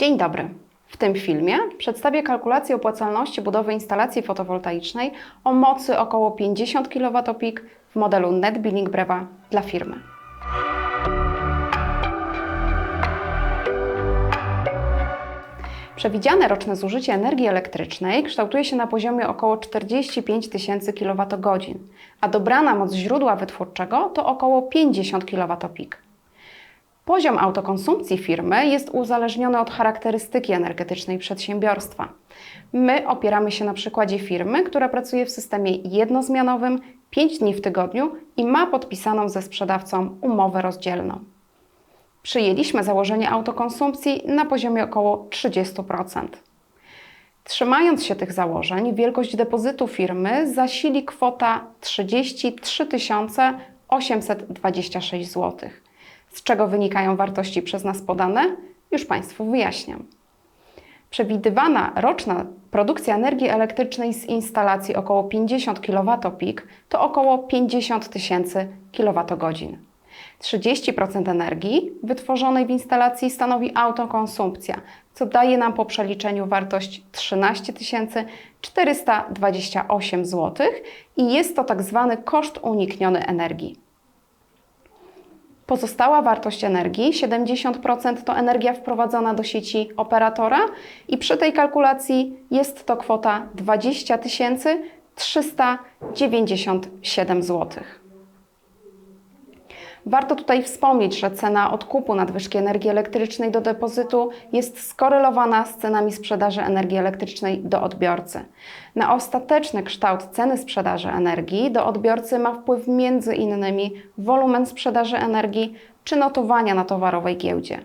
Dzień dobry. W tym filmie przedstawię kalkulację opłacalności budowy instalacji fotowoltaicznej o mocy około 50 kWp w modelu Net Billing Brewa dla firmy. Przewidziane roczne zużycie energii elektrycznej kształtuje się na poziomie około 45 tysięcy kWh, a dobrana moc źródła wytwórczego to około 50 kWp. Poziom autokonsumpcji firmy jest uzależniony od charakterystyki energetycznej przedsiębiorstwa. My opieramy się na przykładzie firmy, która pracuje w systemie jednozmianowym 5 dni w tygodniu i ma podpisaną ze sprzedawcą umowę rozdzielną. Przyjęliśmy założenie autokonsumpcji na poziomie około 30%. Trzymając się tych założeń, wielkość depozytu firmy zasili kwota 33 826 zł. Z czego wynikają wartości przez nas podane? Już Państwu wyjaśniam. Przewidywana roczna produkcja energii elektrycznej z instalacji około 50 kWp to około 50 tysięcy kWh. 30% energii wytworzonej w instalacji stanowi autokonsumpcja, co daje nam po przeliczeniu wartość 13 428 zł i jest to tak zwany koszt unikniony energii. Pozostała wartość energii, 70% to energia wprowadzona do sieci operatora i przy tej kalkulacji jest to kwota 20 397 zł. Warto tutaj wspomnieć, że cena odkupu nadwyżki energii elektrycznej do depozytu jest skorelowana z cenami sprzedaży energii elektrycznej do odbiorcy. Na ostateczny kształt ceny sprzedaży energii do odbiorcy ma wpływ innymi wolumen sprzedaży energii czy notowania na towarowej giełdzie.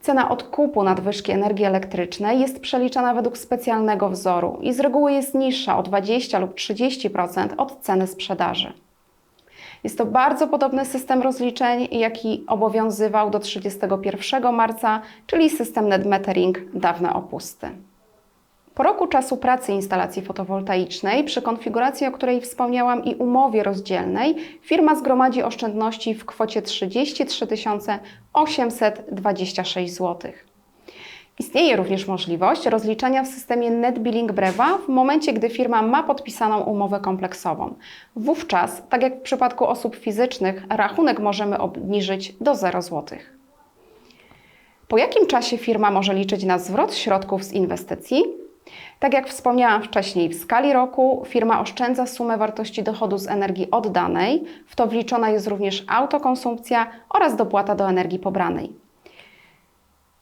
Cena odkupu nadwyżki energii elektrycznej jest przeliczana według specjalnego wzoru i z reguły jest niższa o 20 lub 30% od ceny sprzedaży. Jest to bardzo podobny system rozliczeń, jaki obowiązywał do 31 marca, czyli system net metering dawne opusty. Po roku czasu pracy instalacji fotowoltaicznej, przy konfiguracji, o której wspomniałam i umowie rozdzielnej, firma zgromadzi oszczędności w kwocie 33 826 zł. Istnieje również możliwość rozliczania w systemie Net Billing Brewa w momencie, gdy firma ma podpisaną umowę kompleksową. Wówczas, tak jak w przypadku osób fizycznych, rachunek możemy obniżyć do 0 zł. Po jakim czasie firma może liczyć na zwrot środków z inwestycji? Tak jak wspomniałam wcześniej, w skali roku firma oszczędza sumę wartości dochodu z energii oddanej, w to wliczona jest również autokonsumpcja oraz dopłata do energii pobranej.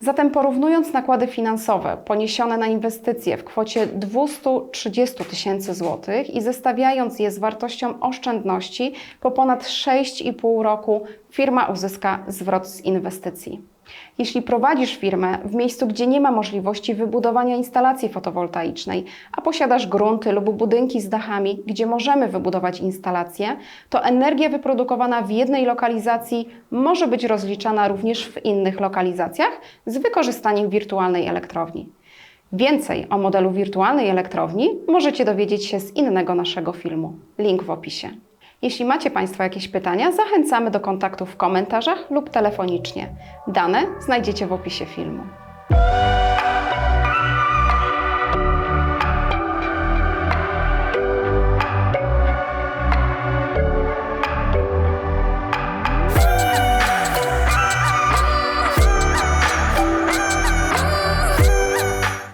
Zatem porównując nakłady finansowe poniesione na inwestycje w kwocie 230 tysięcy złotych i zestawiając je z wartością oszczędności, po ponad 6,5 roku firma uzyska zwrot z inwestycji. Jeśli prowadzisz firmę w miejscu, gdzie nie ma możliwości wybudowania instalacji fotowoltaicznej, a posiadasz grunty lub budynki z dachami, gdzie możemy wybudować instalację, to energia wyprodukowana w jednej lokalizacji może być rozliczana również w innych lokalizacjach z wykorzystaniem wirtualnej elektrowni. Więcej o modelu wirtualnej elektrowni możecie dowiedzieć się z innego naszego filmu. Link w opisie. Jeśli macie Państwo jakieś pytania, zachęcamy do kontaktu w komentarzach lub telefonicznie. Dane znajdziecie w opisie filmu.